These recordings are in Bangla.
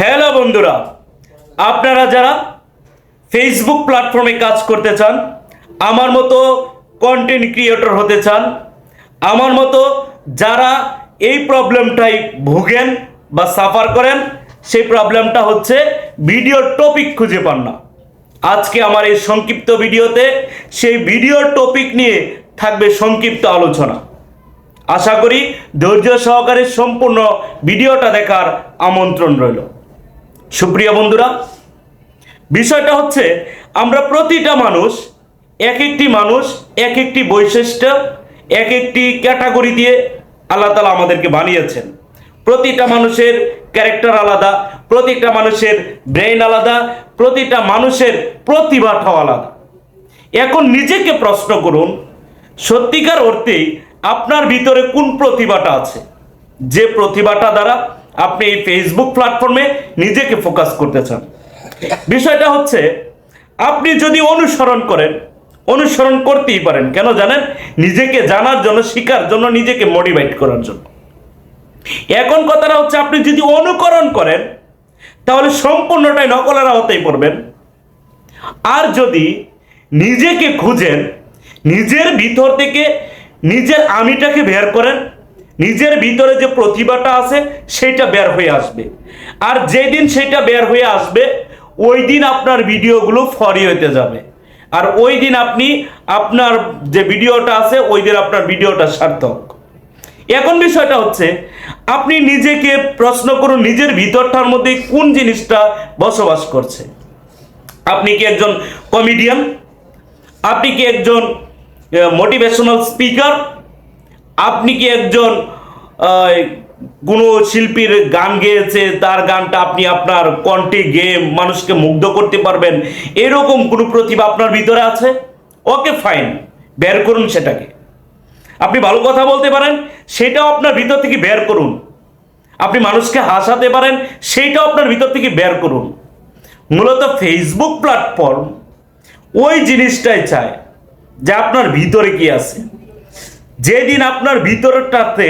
হ্যালো বন্ধুরা, আপনারা যারা ফেসবুক প্ল্যাটফর্মে কাজ করতে চান, আমার মতো কন্টেন্ট ক্রিয়েটর হতে চান, আমার মতো যারা এই প্রবলেমটাই ভুগেন বা সাফার করেন, সেই প্রবলেমটা হচ্ছে ভিডিওর টপিক খুঁজে পান না। আজকে আমার এই সংক্ষিপ্ত ভিডিওতে সেই ভিডিওর টপিক নিয়ে থাকবে সংক্ষিপ্ত আলোচনা। আশা করি ধৈর্য সহকারে সম্পূর্ণ ভিডিওটা দেখার আমন্ত্রণ রইল। সুপ্রিয় বন্ধুরা, বিষয়টা হচ্ছে আমরা প্রতিটা মানুষ, এক একটি মানুষ, এক একটি বৈশিষ্ট্য, এক একটি ক্যাটাগরি দিয়ে আল্লাহ তালা আমাদেরকে বানিয়েছেন। প্রতিটা মানুষের ক্যারেক্টার আলাদা, প্রতিটা মানুষের ব্রেন আলাদা, প্রতিটা মানুষের প্রতিভাটাও আলাদা। এখন নিজেকে প্রশ্ন করুন, সত্যিকার অর্থেই আপনার ভিতরে কোন প্রতিভাটা আছে? যে প্রতিভাটা দ্বারা আপনি এই ফেসবুক প্ল্যাটফর্মে নিজেকে ফোকাস করতে চান। বিষয়টা হচ্ছে, আপনি যদি অনুসরণ করেন, অনুসরণ করতেই পারেন, কেন জানেন? নিজেকে জানার জন্য শিকার জন্য, নিজেকে মোটিভেট করার জন্য। এখন কথাটা হচ্ছে, আপনি যদি অনুকরণ করেন, তাহলে সম্পূর্ণটাই নকলের আওতায় পড়বেন। আর যদি নিজেকে খুঁজেন, নিজের ভিতর থেকে নিজের আমিটাকে বের করেন নিজের ভিতরে যে প্রতিভাটা আছে, সেটা বের হয়ে আসবে। আর যেদিন সেটা বের হয়ে আসবে, ওই দিন আপনার ভিডিওগুলো ফরি হতে যাবে। আর ওই দিন আপনি আপনার যে ভিডিওটা আছে, ওই দিন আপনার ভিডিওটা সার্থক। এখন বিষয়টা হচ্ছে, আপনি নিজেকে প্রশ্ন করুন, নিজের ভিতরটার মধ্যে কোন জিনিসটা বসবাস করছে? আপনি কি একজন কমেডিয়ান আপনি কি একজন মোটিভেশনাল স্পিকার আপনি কি একজন কোনো শিল্পীর গান গেয়েছে, তার গানটা আপনি আপনার কণ্ঠে গেয়ে মানুষকে মুগ্ধ করতে পারবেন, এরকম কোনো প্রতিভা আপনার ভিতরে আছে? ওকে, ফাইন, বের করুন সেটাকে। আপনি ভালো কথা বলতে পারেন, সেটাও আপনার ভিতর থেকে বের করুন। আপনি মানুষকে হাসাতে পারেন সেইটাও আপনার ভিতর থেকে বের করুন। মূলত ফেসবুক প্ল্যাটফর্ম ওই জিনিসটাই চায় যে আপনার ভিতরে কি আছে। যেদিন আপনার ভিতরটাতে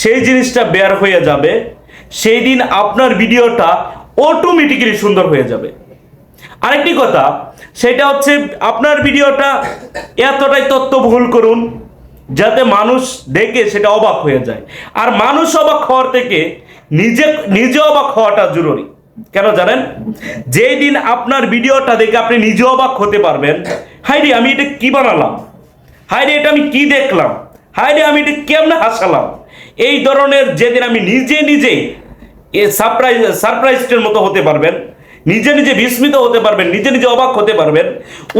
সেই জিনিসটা বের হয়ে যাবে সেই দিন আপনার ভিডিওটা অটোমেটিক্যালি সুন্দর হয়ে যাবে। আরেকটি কথা, সেটা হচ্ছে আপনার ভিডিওটা এতটাই তত্ত্ব ভুল করুন, যাতে মানুষ দেখে সেটা অবাক হয়ে যায়। আর মানুষ অবাক হওয়ার থেকে নিজে নিজে অবাক হওয়াটা জরুরি। কেন জানেন? যেই দিন আপনার ভিডিওটা দেখে আপনি নিজে অবাক হতে পারবেন হাই রে আমি এটা কি বানালাম? হাই রে এটা আমি কি দেখলাম? হাই রে, আমি এটা কেমনে হাসালাম? এই ধরনের যেদিন আমি নিজে নিজে এ সারপ্রাইজ সারপ্রাইজের মতো হতে পারবেন, নিজে নিজে বিস্মিত হতে পারবেন, নিজে নিজে অবাক হতে পারবেন,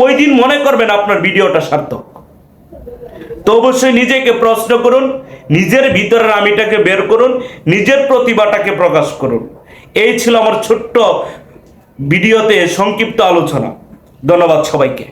ওই দিন মনে করবেন আপনার ভিডিওটা সার্থক। তো অবশ্যই নিজেকে প্রশ্ন করুন, নিজের ভিতরের আমিটাকে বের করুন, নিজের প্রতিভাটাকে প্রকাশ করুন। এই ছিল আমার ছোট্ট ভিডিওতে সংক্ষিপ্ত আলোচনা। ধন্যবাদ সবাইকে।